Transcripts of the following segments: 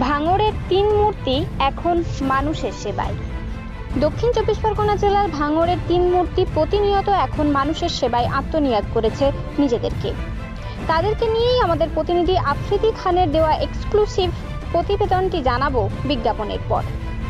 ভাঙড়ের তিন মূর্তি এখন মানুষের সেবায়। দক্ষিণ চব্বিশ পরগনা জেলার ভাঙরের তিন মূর্তি প্রতিনিয়ত এখন মানুষের সেবায় আত্মনিয়োগ করেছে নিজেদেরকে। তাদেরকে নিয়েই আমাদের প্রতিনিধি আফ্রিদি খানের দেওয়া এক্সক্লুসিভ প্রতিবেদনটি জানাব বিজ্ঞাপনের পর।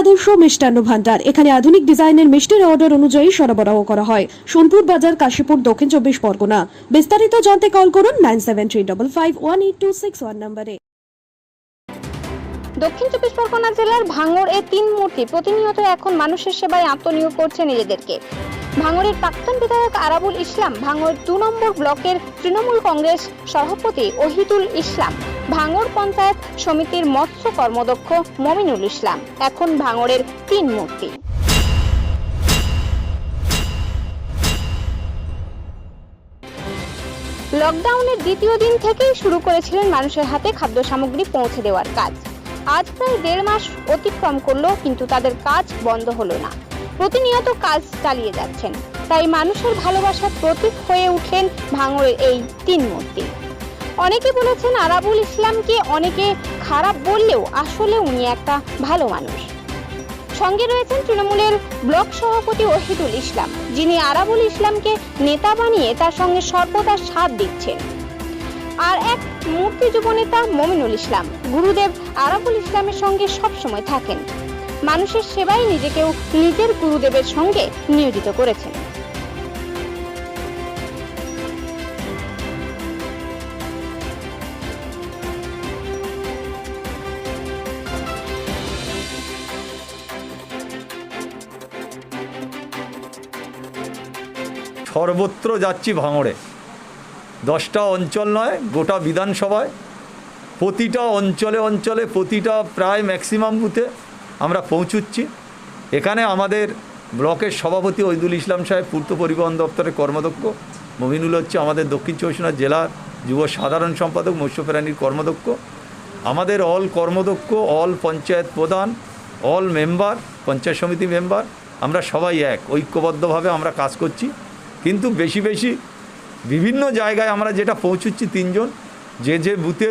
আদর্শ মিষ্টান্ন ভান্ডার। এখানে আধুনিক ডিজাইনের মিষ্টির অর্ডার অনুযায়ী সরবরাহ করা হয়। সোনপুর বাজার, কাশীপুর, দক্ষিণ চব্বিশ পরগনা। বিস্তারিত জানতে কল করুন nine seven three double five one eight two six one নম্বরে দক্ষিণ চব্বিশ পরগনা জেলার ভাঙড় এ তিন মূর্তি প্রতিনিয়ত এখন মানুষের সেবায় আত্মনিয়োগ করছে নিজেদেরকে। ভাঙড়ের প্রাক্তন বিধায়ক আরাবুল ইসলাম ভাঙড় দু নম্বর ব্লকের তৃণমূল কংগ্রেস সভাপতি ওহিদুল ইসলাম। ভাঙড় পঞ্চায়েত সমিতির মৎস্য কর্মদক্ষ মমিনুল ইসলাম। এখন ভাঙড়ের তিন মূর্তি। লকডাউনের দ্বিতীয় দিন থেকেই শুরু করেছিলেন মানুষের হাতে খাদ্য সামগ্রী পৌঁছে দেওয়ার কাজ। আজ প্রায় দেড় মাস অতিক্রম করল, কিন্তু তাদের কাজ বন্ধ হলো না। প্রতিনিয়ত কাজ চালিয়ে যাচ্ছেন। তাই মানুষের ভালোবাসার প্রতীক হয়ে উঠলেন ভাঙড়ের এই তিন মূর্তি। অনেকে বলেছেন আরাবুল ইসলামকে অনেকে খারাপ বললেও আসলে উনি একটা ভালো মানুষ। সঙ্গে রয়েছেন তৃণমূলের ব্লক সভাপতি ওহিদুল ইসলাম, যিনি আরাবুল ইসলামকে নেতা বানিয়ে তার সঙ্গে সর্বদা সাথ দিচ্ছেন। আর এক মূর্তি যুবনেতা মমিনুল ইসলাম, গুরুদেব আরাবুল ইসলামের সঙ্গে সবসময় থাকেন। মানুষের সেবায় নিজেকেও নিজের গুরুদেবের সঙ্গে নিয়োজিত করেছেন। সর্বত্র যাচ্ছি ভাঙড়ে। দশটা অঞ্চল নয়, গোটা বিধানসভায়। প্রতিটা অঞ্চলে অঞ্চলে প্রতিটা প্রায় ম্যাক্সিমাম বুথে আমরা পৌঁছুচ্ছি। এখানে আমাদের ব্লকের সভাপতি ঐদুল ইসলাম সাহেব, পূর্ত পরিবহন দপ্তরের কর্মদক্ষ মমিনুল হচ্ছে আমাদের দক্ষিণ চব্বিশ জেলার যুব সাধারণ সম্পাদক, মৎস্য প্রাণীর কর্মদক্ষ আমাদের অল কর্মদক্ষ অল পঞ্চায়েত প্রধান অল মেম্বার পঞ্চায়েত সমিতি মেম্বার আমরা সবাই এক। ঐক্যবদ্ধভাবে আমরা কাজ করছি। কিন্তু বেশি বেশি বিভিন্ন জায়গায় আমরা যেটা পৌঁছুচ্ছি তিনজন, যে যে বুথে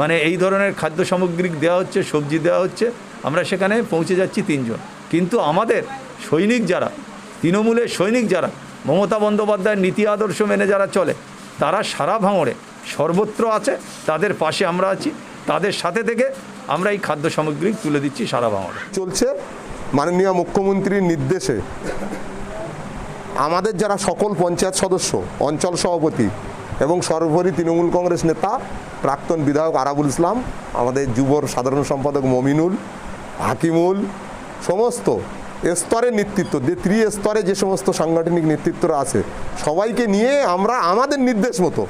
মানে এই ধরনের খাদ্য সামগ্রী দেওয়া হচ্ছে, সবজি দেওয়া হচ্ছে, আমরা সেখানে পৌঁছে যাচ্ছি তিনজন। কিন্তু আমাদের সৈনিক যারা, তৃণমূলের সৈনিক যারা, মমতা বন্দ্যোপাধ্যায়ের নীতি আদর্শ মেনে যারা চলে, তারা সারা ভাঙড়ে সর্বত্র আছে, তাদের পাশে আমরা আছি, তাদের সাথে থেকে আমরা এই খাদ্য সামগ্রী তুলে দিচ্ছি সারা ভাঙড়ে। চলছে মাননীয় মুখ্যমন্ত্রীর নির্দেশে আমাদের যারা সকল পঞ্চায়েত সদস্য, অঞ্চল সভাপতি এবং সর্বোপরি তৃণমূল কংগ্রেস নেতা, প্রাক্তন বিধায়ক আরাবুল ইসলাম, আমাদের যুবর সাধারণ সম্পাদক মমিনুল, হাকিমুল, সমস্ত স্তরের নেতৃত্ব, যে ত্রি স্তরে যে সমস্ত সাংগঠনিক নেতৃত্বরা আছে, সবাইকে নিয়ে আমরা আমাদের নির্দেশ মতো,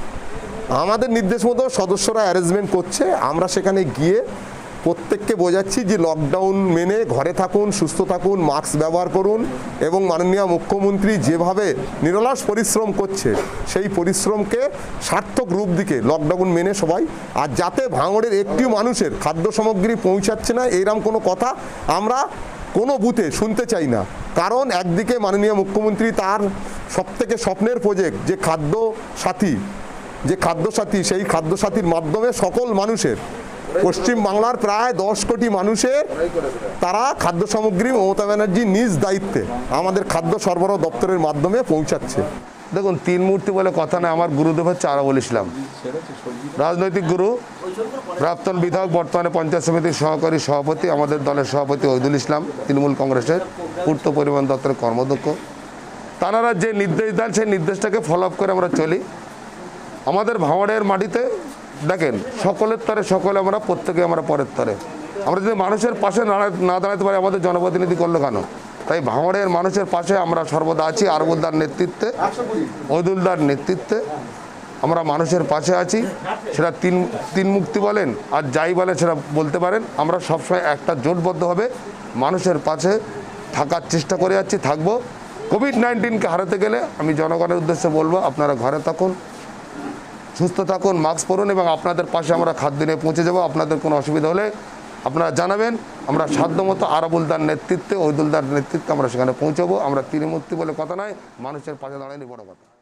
আমাদের নির্দেশ মতো সদস্যরা অ্যারেঞ্জমেন্ট করছে, আমরা সেখানে গিয়ে প্রত্যেককে বোঝাচ্ছি যে লকডাউন মেনে ঘরে থাকুন, সুস্থ থাকুন মাস্ক ব্যবহার করুন এবং মাননীয় মুখ্যমন্ত্রী যেভাবে নিরলাস পরিশ্রম করছে, সেই পরিশ্রমকে সার্থক রূপ দিকে লকডাউন মেনে সবাই। আর যাতে ভাঙড়ের একটিও মানুষের খাদ্য সামগ্রী পৌঁছাচ্ছে না, এরম কোনো কথা আমরা কোনো বুথে শুনতে চাই না। কারণ একদিকে মাননীয় মুখ্যমন্ত্রী তার সবথেকে স্বপ্নের প্রজেক্ট যে খাদ্য সাথী, যে খাদ্য সাথী, সেই খাদ্য সাথীর মাধ্যমে সকল মানুষের পশ্চিম বাংলার প্রায় দশ কোটি মানুষের তারা খাদ্য সামগ্রী মমতা ব্যানার্জি নিজ দায়িত্বে আমাদের খাদ্য সরবরাহ দপ্তরের মাধ্যমে পৌঁছাচ্ছে। দেখুন, তিন মূর্তি বলে কথা না, আমার গুরুদেব হচ্ছে আরাবুল ইসলাম রাজনৈতিক গুরু, প্রাক্তন বিধায়ক, বর্তমানে পঞ্চায়েত সমিতির সহকারী সভাপতি, আমাদের দলের সভাপতি ওইদুল ইসলাম, তৃণমূল কংগ্রেসের পূর্ত পরিবহন দপ্তরের কর্মদক্ষ তারা যে নির্দেশ দেন, সেই নির্দেশটাকে ফলো করে আমরা চলি। আমাদের ভাঙড়ের মাটিতে দেখেন, সকলের তরে সকলে আমরা, প্রত্যেকে আমরা পরের তরে। আমরা যদি মানুষের পাশে না- দাঁড়াতে পারি, আমাদের জনপ্রতিনিধি করল কেন? তাই ভাঙড়ের মানুষের পাশে আমরা সর্বদা আছি, আরবুলদার নেতৃত্বে ওদুলদার নেতৃত্বে। আমরা মানুষের পাশে আছি, সেটা তিন তিন মুক্তি বলেন, আর যাই বলেন সেটা বলতে পারেন। আমরা সবসময় একটা জোটবদ্ধভাবে মানুষের পাশে থাকার চেষ্টা করে যাচ্ছি, থাকব। কোভিড নাইন্টিনকে হারাতে গেলে আমি জনগণের উদ্দেশ্যে বলব, আপনারা ঘরে থাকুন সুস্থ থাকুন, মাস্ক পরুন এবং আপনাদের পাশে আমরা খাদ্য নিয়ে পৌঁছে যাব। আপনাদের কোনো অসুবিধা হলে আপনারা জানাবেন। আমরা সাধ্যমতো আরবুলদার নেতৃত্বে ওইদুলদার নেতৃত্বে আমরা সেখানে পৌঁছবো। আমরা তীরমূর্তি বলে কথা নয়, মানুষের পাশে দাঁড়ায়নি, বড় কথা।